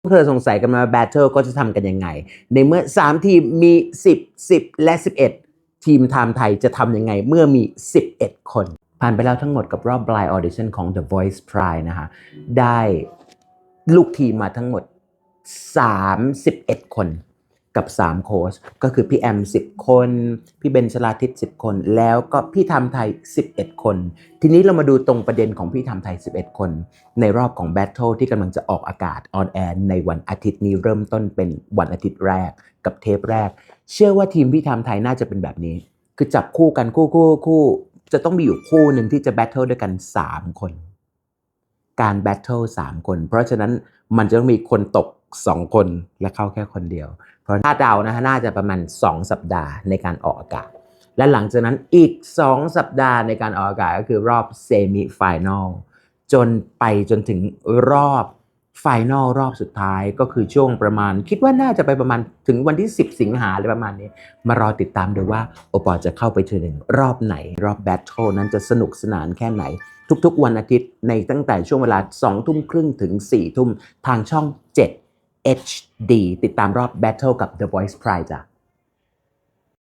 พวกเธอสงสัยกันมาแบทเทิลก็จะทำกันยังไง ในเมื่อ 3 ทีมมี 10 10 และ 11 ทีมไทม์ไทยจะทำยังไงเมื่อมี 11 คน ผ่านไปแล้วทั้งหมดกับรอบ blind audition ของ The Voice Pride นะคะได้ลูกทีมมาทั้งหมด 31 คน กับ 3 โค้ชก็คือพี่แอม 10 คน พี่เบนชลาทิศ10 คน แล้วก็พี่ทำไทย 11 คน ทีนี้เรามาดูตรงประเด็นของพี่ทำไทย 11 คน ในรอบของ Battle ที่กำลังจะออกอากาศออนแอร์ในวันอาทิตย์นี้เริ่มต้นเป็นวันอาทิตย์แรกกับเทปแรก เชื่อว่าทีมพี่ทำไทยน่าจะเป็นแบบนี้ คือจับคู่กันคู่คู่คู่จะต้องมีอยู่คู่หนึ่งที่จะแบทเทิลด้วยกัน 3 คน การแบทเทิล3คน เพราะฉะนั้นมันจะต้องมีคนตก 2คนและเข้าแค่คนเดียว เพราะถ้าเดานะฮะน่าจะประมาณ 2 สัปดาห์ในการออกอากาศ และหลังจากนั้นอีก 2 สัปดาห์ในการออกอากาศก็คือรอบเซมิไฟแนลจนไปจนถึงรอบไฟแนลรอบสุดท้ายก็คือช่วงประมาณ คิดว่าน่าจะไปประมาณถึงวันที่ 10 สิงหาอะไรประมาณนี้ มารอติดตามดูว่าโอปอจะเข้าไปถึงรอบไหน รอบแบทเทิลนั้นจะสนุกสนานแค่ไหน ทุกๆ วันอาทิตย์ในตั้งแต่ช่วงเวลา2ทุ่มครึ่งถึง4ทุ่มทางช่อง 7 HD ติดตามรอบ Battle กับ The Voice Pride จ้ะ